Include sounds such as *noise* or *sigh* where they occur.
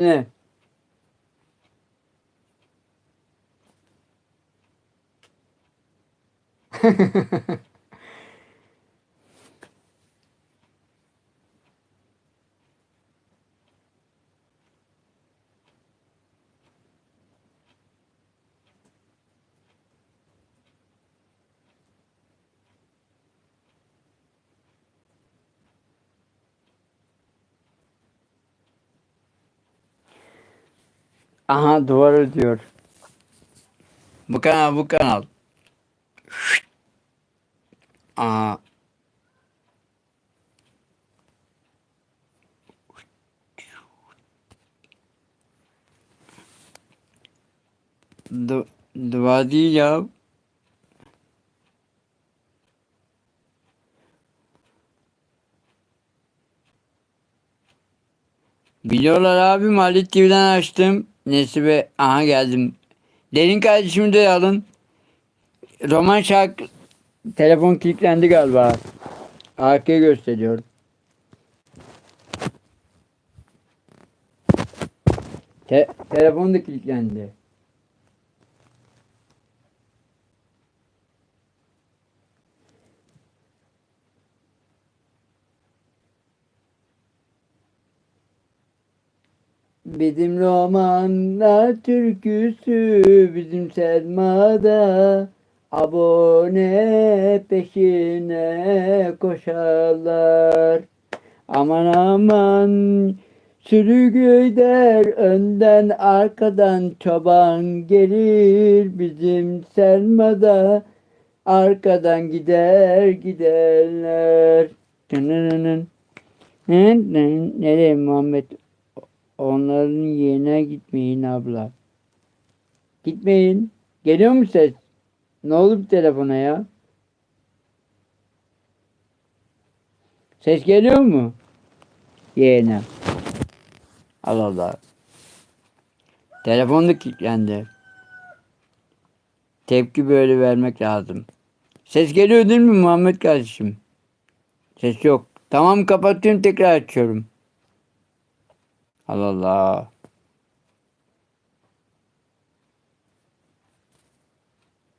Ne? *laughs* Aha duvar ödüyor. Bu kanal bu kanal. Aha. Du dua değil ya. Biliyorlar abi Halit TV'den açtım. Nesibe aha geldim. Derin kardeşimi de alın. Roman şarkı telefon kilitlendi galiba. Arkaya gösteriyor. Te telefon da kilitlendi. Bizim romanlar türküsü bizim Selma'da abone peşine koşarlar. Aman aman sürü gider önden arkadan çoban gelir bizim Selma'da arkadan gider giderler. Nereye Muhammed? Onların yerine gitmeyin abla. Gitmeyin. Geliyor mu ses? Ne oldu bu telefona ya? Ses geliyor mu? Yeğene. Allah Allah. Telefon da kilitlendi. Tepki böyle vermek lazım. Ses geliyor değil mi Muhammed kardeşim? Ses yok. Tamam kapatıyorum tekrar açıyorum. Allah Allah.